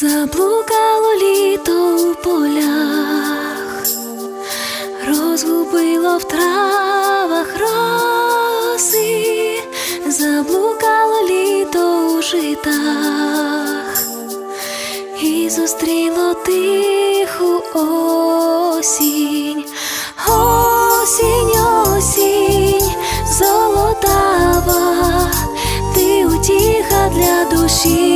Заблукало літо у полях, розгубило в травах роси, заблукало літо у житах і зустріло тиху осінь, осінь, осінь, золотава, ти утіха для душі.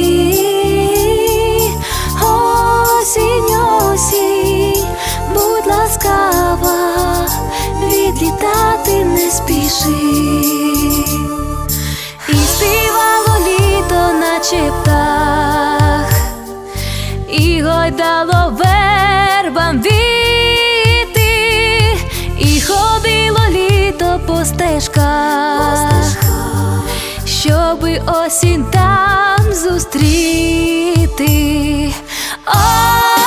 Відлітати не спіши. І співало літо, наче птах, і гойдало вербам віти, і ходило літо по стежках, щоби осінь там зустріти. Осінь,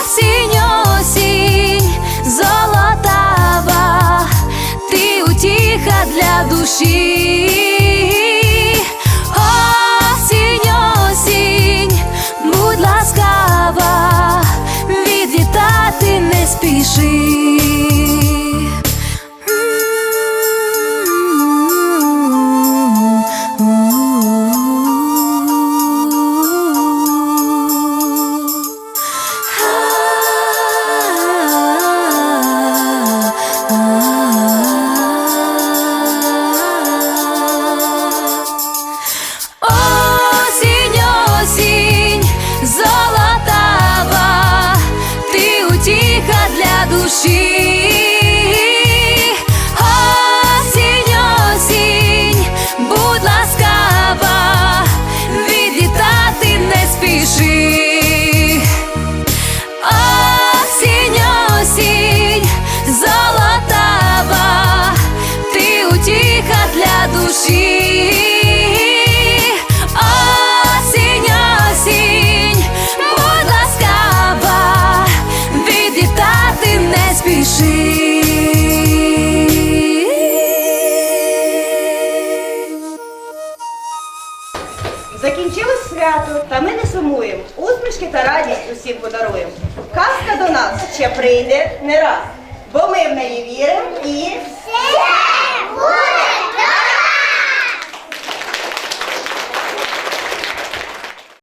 Закінчилось свято, та ми не сумуємо. Усмішки та радість усім подаруємо. Казка до нас ще прийде не раз, бо ми в неї віримо і